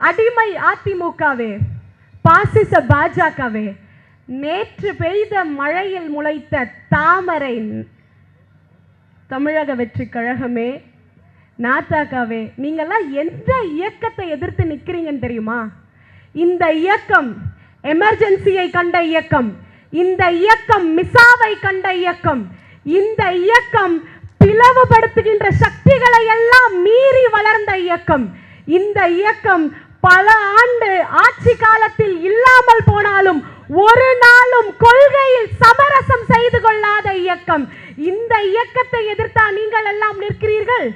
அடிமை அதிமுகவே பாசிச பாஜகவே நேற்று பெய்த மழையில் முளைத்த தாமரை தமிழக வெற்றி கழகமே நாத்தாக்காவே நீங்கள்லாம் எந்த இயக்கத்தை எதிர்த்து நிற்கிறீங்கன்னு தெரியுமா? இந்த இயக்கம் எமர்ஜென்சியை கண்ட இயக்கம் இந்த இயக்கம் மிசாவை கண்ட இயக்கம் இந்த இயக்கம் பிளவுபடுத்துகின்ற சக்திகளை எல்லாம் மீறி வளர்ந்த இயக்கம் இந்த இயக்கம் பல ஆண்டு ஆட்சி காலத்தில் இல்லாமல் போனாலும் ஒரு நாளும் கொள்கையில் சமரசம் செய்து கொள்ளாத இயக்கம். இந்த இயக்கத்தை எதிர்த்தா நீங்கள் எல்லாம் நிற்கிறீர்கள்?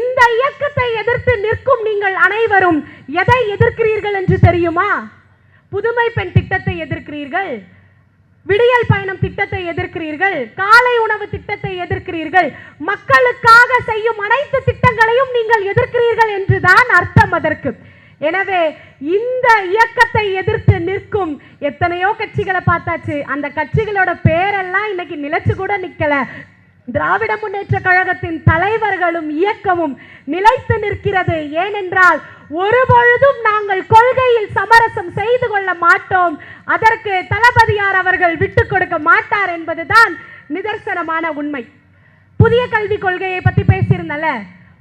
இந்த இயக்கத்தை எதிர்த்து நிற்கும் நீங்கள் அனைவரும் எதை எதிர்க்கிறீர்கள் என்று தெரியுமா? புதுமை பெண் திட்டத்தை எதிர்க்கிறீர்கள்? விடியல் பயணம் திட்டத்தை எதிர்க்கிறீர்கள்? காலை உணவு திட்டத்தை எதிர்க்கிறீர்கள்? மக்களுக்காக செய்யும் அனைத்து திட்டங்களையும் நீங்கள் எதிர்க்கிறீர்கள் என்றுதான் அர்த்தம் அதற்கு. எனவே இந்த இயக்கத்தை எதிர்த்து நிற்கும் எத்தனையோ கட்சிகளை பார்த்தாச்சு. அந்த கட்சிகளோட பேரெல்லாம் இன்னைக்கு நிலைச்சு கூட நிக்கல. திராவிட முன்னேற்ற கழகத்தின் தலைவர்களும் இயக்கமும் நிலைத்து நிற்கிறது. ஏனென்றால் ஒருபொழுதும் நாங்கள் கொள்கையில் சமரசம் செய்து கொள்ள மாட்டோம். அதற்கு தளபதியார் அவர்கள் விட்டு கொடுக்க மாட்டார் என்பதுதான் நிதர்சனமான உண்மை. புதிய கல்விக் கொள்கையை பத்தி பேசியிருந்தல?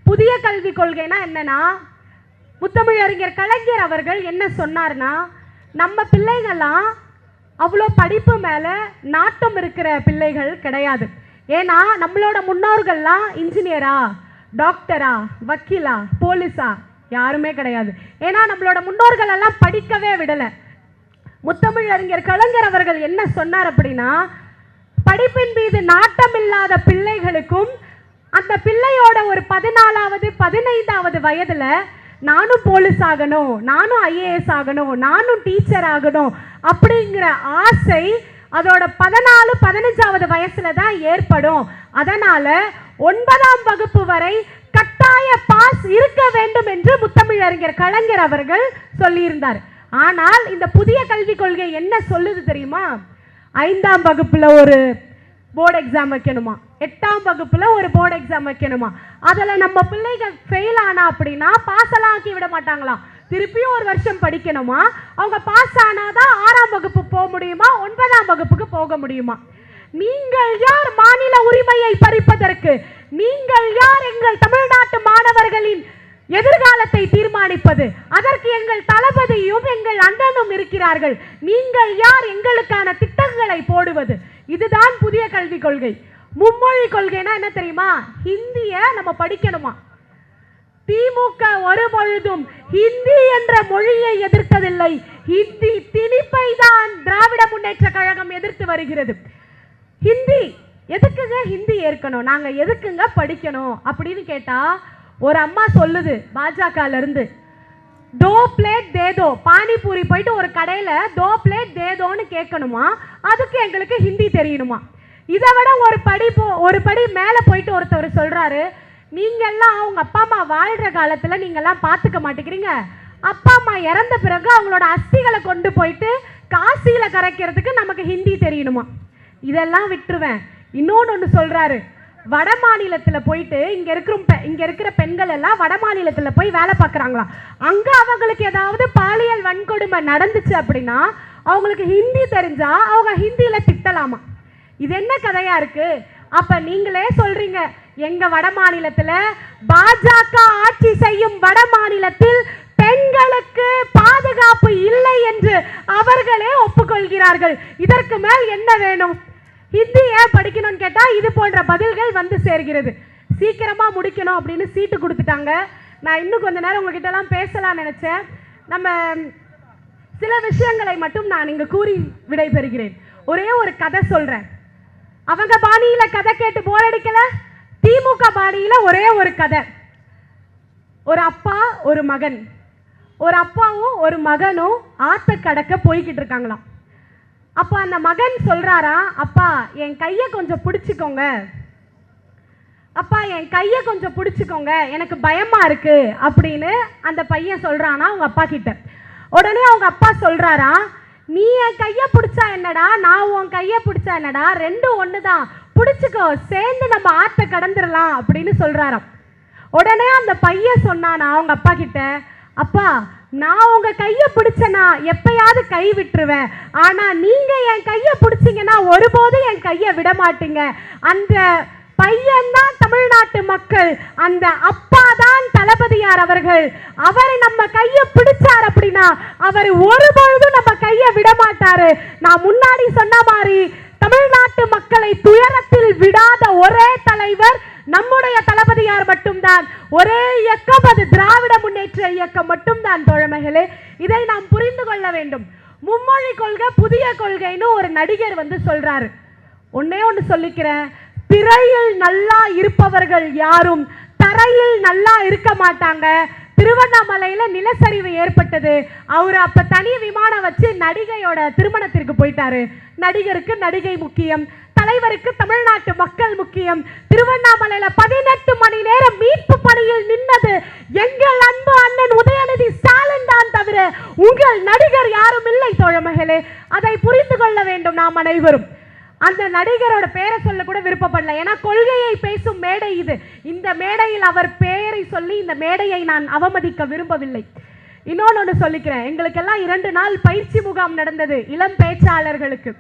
புதிய கல்விக் கொள்கைனா என்னன்னா முத்தமிழறிஞர் கலைஞர் அவர்கள் என்ன சொன்னார்னா நம்ம பிள்ளைங்கள்லாம் அவ்வளோ படிப்பு மேலே நாட்டம் இருக்கிற பிள்ளைகள் கிடையாது. ஏன்னா நம்மளோட முன்னோர்கள்லாம் இன்ஜினியரா டாக்டரா வக்கீலா போலீஸா யாருமே கிடையாது. ஏன்னா நம்மளோட முன்னோர்கள் எல்லாம் படிக்கவே விடலை. முத்தமிழறிஞர் கலைஞர் அவர்கள் என்ன சொன்னார் அப்படின்னா படிப்பின் மீது நாட்டம் இல்லாத பிள்ளைகளுக்கும் அந்த பிள்ளையோட ஒரு பதினாலாவது பதினைந்தாவது வயதில் நானும் போலீஸ் ஆகணும் நானும் ஐஏஎஸ் ஆகணும் நானும் டீச்சர் ஆகணும் அப்படிங்கிற ஆசை அதோட பதினாலு பதினஞ்சாவது வயசுல தான் ஏற்படும். அதனால ஒன்பதாம் வகுப்பு வரை கட்டாய பாஸ் இருக்க வேண்டும் என்று முத்தமிழறிஞர் கலைஞர் அவர்கள் சொல்லியிருந்தார். ஆனால் இந்த புதிய கல்விக் கொள்கை என்ன சொல்லுது தெரியுமா? ஐந்தாம் வகுப்புல ஒரு போர்டு எக்ஸாம் வைக்கணுமா? எட்டாம் வகுப்பில் ஒரு போர்டு எக்ஸாம் வைக்கணுமா? அதில் நம்ம பிள்ளைகள் ஃபெயில் ஆனா அப்படின்னா பாஸ் எல்லாம் ஆக்கி விட மாட்டாங்களாம் திருப்பியும் ஒரு வருஷம் படிக்கணுமா? அவங்க பாஸ் ஆனாதான் ஆறாம் வகுப்பு போக முடியுமா? ஒன்பதாம் வகுப்புக்கு போக முடியுமா? நீங்கள் யார் மாநில உரிமையை பறிப்பதற்கு? நீங்கள் யார் எங்கள் தமிழ்நாட்டு மாணவர்களின் எதிர்காலத்தை தீர்மானிப்பது? அதற்கு எங்கள் தளபதியும் எங்கள் அண்ணனும் இருக்கிறார்கள். நீங்கள் யார் எங்களுக்கான திட்டங்களை போடுவது? இதுதான் புதிய கல்விக் கொள்கை. மும்மொழி கொள்கைனா என்ன தெரியுமா? ஹிந்திய நம்ம படிக்கணுமா? திமுக ஒரு பொழுதும் ஹிந்தி என்ற மொழியை எதிர்த்ததில்லை ஹிந்தி திணிப்பை தான் திராவிட முன்னேற்ற கழகம் எதிர்த்து வருகிறது. ஹிந்தி எதுக்குங்க ஹிந்தி ஏற்கணும்? நாங்க எதுக்குங்க படிக்கணும்? அப்படின்னு கேட்டா ஒரு அம்மா சொல்லுது பாஜகல இருந்து டோ பிளேட் தேதோ. பானிபூரி போயிட்டு ஒரு கடையில் டோ பிளேட் தேதோன்னு கேட்கணுமா? அதுக்கு எங்களுக்கு ஹிந்தி தெரியணுமா? இதை விட ஒரு படி போ ஒரு படி மேலே போயிட்டு ஒருத்தவர் சொல்கிறாரு நீங்கள்லாம் அவங்க அப்பா அம்மா வாழ்கிற காலத்தில் நீங்கள்லாம் பார்த்துக்க மாட்டேங்கிறீங்க. அப்பா அம்மா இறந்த பிறகு அவங்களோட அஸ்திகளை கொண்டு போயிட்டு காசியில் கரைக்கிறதுக்கு நமக்கு ஹிந்தி தெரியணுமா? இதெல்லாம் விட்டுருவேன். இன்னொன்று ஒன்று சொல்கிறாரு வட மாநிலத்தில் போயிட்டு இங்கே இருக்கிற பெ- இருக்கிற பெண்கள் எல்லாம் வட மாநிலத்தில் போய் வேலை பார்க்குறாங்களா? அங்கே அவங்களுக்கு ஏதாவது பாலியல் வன்கொடுமை நடந்துச்சு அப்படின்னா அவங்களுக்கு ஹிந்தி தெரிஞ்சா அவங்க ஹிந்தியில் திட்டலாமா? இது என்ன கதையா இருக்கு? அப்ப நீங்களே சொல்றீங்க எங்க வட மாநிலத்துல பாஜக ஆட்சி செய்யும் வட மாநிலத்தில் பெண்களுக்கு பாதுகாப்பு இல்லை என்று அவர்களே ஒப்புக்கொள்கிறார்கள். இதற்கு மேல் என்ன வேணும்? ஹிந்தி ஏன் படிக்கணும்னு கேட்டால் இது போன்ற பதில்கள் வந்து சேர்கிறது. சீக்கிரமாக முடிக்கணும் அப்படின்னு சீட்டு கொடுத்துட்டாங்க. நான் இன்னும் கொஞ்ச நேரம் உங்ககிட்டலாம் பேசலாம் நினச்சேன். நம்ம சில விஷயங்களை மட்டும் நான் இங்கே கூறி விடைபெறுகிறேன். ஒரே ஒரு கதை சொல்கிறேன் அவங்க பாணியில் கதை கேட்டு போர் அடிக்கலை? திமுக பாணியில் ஒரே ஒரு கதை. ஒரு அப்பா ஒரு மகன். ஒரு அப்பாவும் ஒரு மகனும் ஆத்த கடக்க போய்கிட்டு இருக்காங்களாம். அப்போ அந்த மகன் சொல்கிறாரா அப்பா என் கையை கொஞ்சம் பிடிச்சிக்கோங்க. அப்பா என் கையை கொஞ்சம் பிடிச்சிக்கோங்க. எனக்கு பயமாக இருக்குது அப்படின்னு அந்த பையன் சொல்கிறானா அவங்க அப்பா கிட்ட. உடனே அவங்க அப்பா சொல்கிறாரா நீ என் கையை பிடிச்சா என்னடா? நான் உன் கையை பிடிச்சா என்னடா? ரெண்டும் ஒன்று தான் பிடிச்சிக்கோ சேர்ந்து நம்ம ஆற்ற கடந்துடலாம் அப்படின்னு சொல்கிறாராம் உடனே அந்த பையன் சொன்னானா அவங்க அப்பா கிட்ட அப்பா நான் உங்க கையை பிடிச்சனா? எப்பயாவது கை விட்டுருவேன். ஆனா நீங்க என் கையை பிடிச்சீங்கன்னா ஒருபோதும் என் கையை விட மாட்டீங்க அந்த பையன்தான் தமிழ்நாட்டு மக்கள். அந்த அப்பா தான் தளபதியார் அவர்கள். அவரை நம்ம கையை பிடிச்சார் அப்படின்னா அவர் ஒருபொழுதும் நம்ம கையை விட மாட்டாரு நான் முன்னாடி சொன்ன மாதிரி தமிழ்நாட்டு மக்களை துயரத்தில் விடாத ஒரே தலைவர் நம்முடைய தளபதியார் மட்டும்தான்? ஒரே இயக்கம் அது திராவிட முன்னேற்ற இயக்கம் மட்டும்தான் தோழமைகளே. இதை நாம் புரிந்து கொள்ள வேண்டும். மும்மொழி கொள்கை புதிய கொள்கைன்னு ஒரு நடிகர் வந்து சொல்றாரு. ஒன்னே ஒன்று சொல்லிக்கிறேன். திரையில் நல்லா இருப்பவர்கள் யாரும் தரையில் நல்லா இருக்க மாட்டாங்க. திருவண்ணாமலையில நிலச்சரிவு ஏற்பட்டது. அவர் அப்ப தனி விமானம் வச்சு நடிகையோட திருமணத்திற்கு போயிட்டாரு. நடிகருக்கு நடிகை முக்கியம். தலைவருக்கு தமிழ்நாட்டு மக்கள் முக்கியம். திருவண்ணாமலையில பதினெட்டு மணி நேரம் மீட்பு பணியில் நின்னது எங்கள் அன்பு அண்ணன் உதயநிதி ஸ்டாலின் தான் தவிர உங்கள் நடிகர் யாரும் இல்லை தோழமகளே. அதை புரிந்து கொள்ள வேண்டும் நாம் அனைவரும். அந்த நடிகரோட பேரை சொல்ல கூட விருப்பப்படல. ஏன்னா கொள்கையை பேசும் மேடை இது. இந்த மேடையில் அவர் பெயரை சொல்லி இந்த மேடையை நான் அவமதிக்க விரும்பவில்லை. இன்னொன்று ஒன்று சொல்லிக்கிறேன். எங்களுக்கெல்லாம் இரண்டு நாள் பயிற்சி முகாம் நடந்தது இளம் பேச்சாளர்களுக்கு.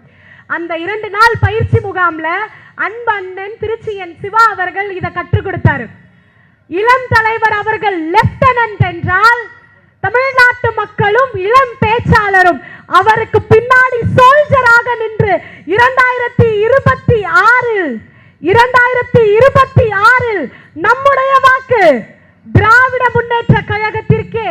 அந்த இரண்டு நாள் பயிற்சி முகாம்ல அன்பண்ணன் திருச்சியன் சிவா அவர்கள் இதை கற்றுக் கொடுத்தாரு. இளம் தலைவர் அவர்கள் லெப்டினன்ட் என்றால் தமிழ்நாட்டு மக்களும் இளம் பேச்சாளரும். அவருக்கு பின்னாடி சோல்ஜராக நின்று இரண்டாயிரத்தி இருபத்தி ஆறில் இரண்டாயிரத்தி இருபத்தி ஆறில் நம்முடைய வாக்கு திராவிட முன்னேற்ற கழகத்திற்கே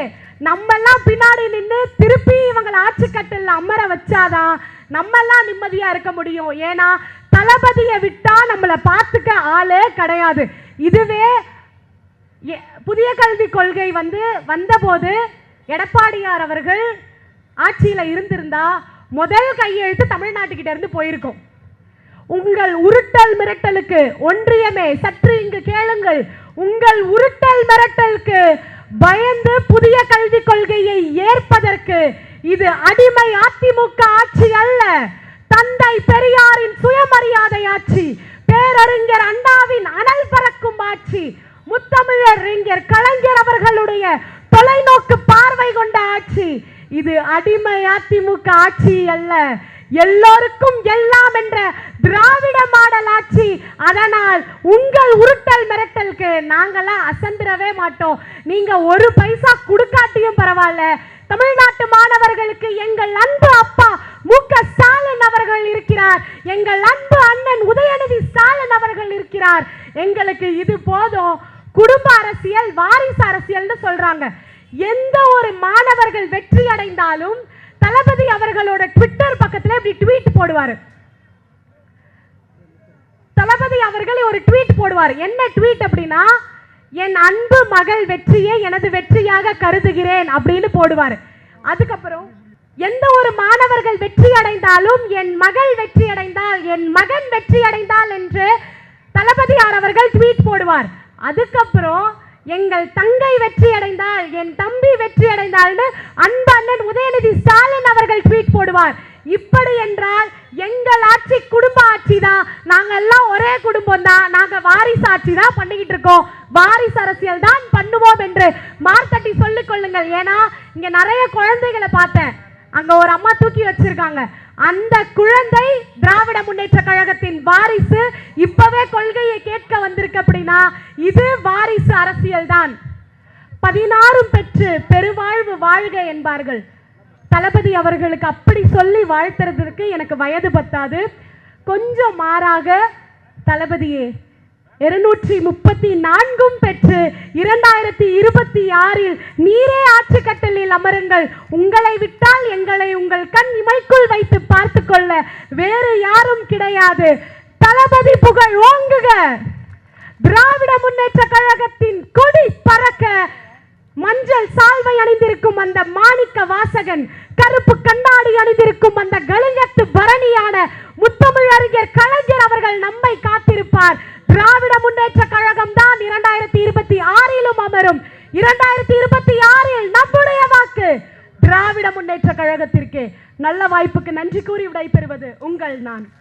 நம்மெல்லாம் பின்னாடி நின்று திருப்பி இவங்களை ஆட்சி கட்டில் அமர வச்சாதான் நம்மெல்லாம் நிம்மதியா இருக்க முடியும். ஏன்னா தளபதியை விட்டா நம்மளை பார்த்துக்க ஆளே கிடையாது. இதுவே எ- புதிய கல்விக் கொள்கை வந்து வந்தபோது எடப்பாடியார் அவர்கள் ஆட்சியில் இருந்திருந்தா முதல் கையெழுத்து தமிழ்நாட்டுக்கிட்ட இருந்து போயிருக்கும். உங்கள் உருட்டல் மிரட்டலுக்கு ஒன்றியமே சற்று இங்கு கேளுங்கள். உங்கள் உருட்டல் மிரட்டலுக்கு பயந்து புதிய கல்விக் கொள்கையை ஏற்பதற்கு இது அடிமை அதிமுக ஆட்சி அல்ல. தந்தை பெரியாரின் சுயமரியாதை ஆட்சி பேரறிஞர் அண்ணாவின் அனல் பறக்கும் ஆட்சி முத்தமிழர் அறிஞர் கலைஞர் அவர்களுடைய தொலைநோக்கு பார்வை கொண்ட ஆட்சி. இது அடிமை அதிமுக ஆட்சி அல்ல. எல்லோருக்கும் எல்லாம் என்ற திராவிட மாடல் ஆட்சி. அதனால் உங்கள் உருட்டல் மிரட்டலுக்கு நாங்கெல்லாம் அசந்திரவே மாட்டோம். நீங்க ஒரு பைசா கொடுக்காட்டியும் பரவாயில்ல. தமிழ்நாட்டு மாணவர்களுக்கு எங்கள் அன்பு அப்பா மு க ஸ்டாலின் அவர்கள் இருக்கிறார். எங்கள் அன்பு அண்ணன் உதயநிதி ஸ்டாலின் அவர்கள் இருக்கிறார். எங்களுக்கு இது போதும். குடும்ப அரசியல் வாரிசு அரசியல்னு சொல்றாங்க. எந்த ஒரு மாணவர்கள் வெற்றி அடைந்தாலும் தளபதி அவர்களோட ட்விட்டர் பக்கத்துல இப்படி ட்வீட் போடுவாரு. தளபதி அவர்கள் ஒரு ட்வீட் போடுவார். என்ன ட்வீட் அப்படின்னா என் அன்பு மகள் வெற்றியை எனது வெற்றியாக கருதுகிறேன் அப்படின்னு போடுவார். அதுக்கப்புறம் எந்த ஒரு மாணவர்கள் வெற்றி அடைந்தாலும் என் மகள் வெற்றி அடைந்தால் என் மகன் வெற்றி அடைந்தால் என்று தளபதியார் அவர்கள் ட்வீட் போடுவார். அதுக்கப்புறம் எங்கள் தங்கை வெற்றி அடைந்தால் என் தம்பி வெற்றி அடைந்தால்னு அன்பு அண்ணன் உதயநிதி ஸ்டாலின் அவர்கள் ட்வீட் போடுவார். இப்படி என்றால் எங்கள் ஆட்சி குடும்ப ஆட்சி தான் நாங்கள் எல்லாம் ஒரே குடும்பம் தான் நாங்கள் வாரிசு ஆட்சி தான் பண்ணிக்கிட்டு இருக்கோம். வாரிசு அரசியல் தான் பண்ணுவோம் என்று மார்த்தட்டி சொல்லிக் கொள்ளுங்கள். ஏன்னா இங்க நிறைய குழந்தைகளை பார்த்தேன். அங்க ஒரு அம்மா தூக்கி வச்சிருக்காங்க. அந்த குழந்தை திராவிட முன்னேற்ற கழகத்தின் வாரிசு இப்பவே கொள்கையை கேட்க வந்திருக்கு அப்படின்னா இது வாரிசு அரசியல் தான். பதினாறும் பெற்று பெருவாழ்வு வாழ்க என்பார்கள். தளபதி அவர்களுக்கு அப்படி சொல்லி வாழ்த்துறதுக்கு எனக்கு வயது பத்தாது. கொஞ்சம் மாறாக தளபதியே இருநூற்றி முப்பத்தி நான்கும் பெற்று இரண்டாயிரத்தி இருபத்தி ஆறில் நீரே ஆட்சி கட்டலில் அமருங்கள். உங்களை விட்டால் எங்களை உங்கள் கண் இமைக்குள் வைத்து பார்த்து கொள்ள வேறு யாரும் கிடையாது. தளபதி புகழ் ஓங்குக. திராவிட முன்னேற்ற கழகத்தின் கொடி பறக்க மஞ்சள் சால்வை அணிந்திருக்கும் அந்த மாணிக்க வாசகன் கருப்பு கண்ணாடி அணிந்திருக்கும் அந்த கலிங்கத்து பரணியான முத்தமிழ் அறிஞர் கலைஞர் அவர்கள் நம்மை காத்திருப்பார். திராவிட முன்னேற்ற கழகம் தான் இரண்டாயிரத்தி இருபத்தி ஆறிலும் அமரும். இரண்டாயிரத்தி இருபத்தி ஆறில் நம்முடைய வாக்கு திராவிட முன்னேற்ற கழகத்திற்கு நல்ல வாய்ப்புக்கு நன்றி கூறி விடைபெறுவது உங்கள் நான்.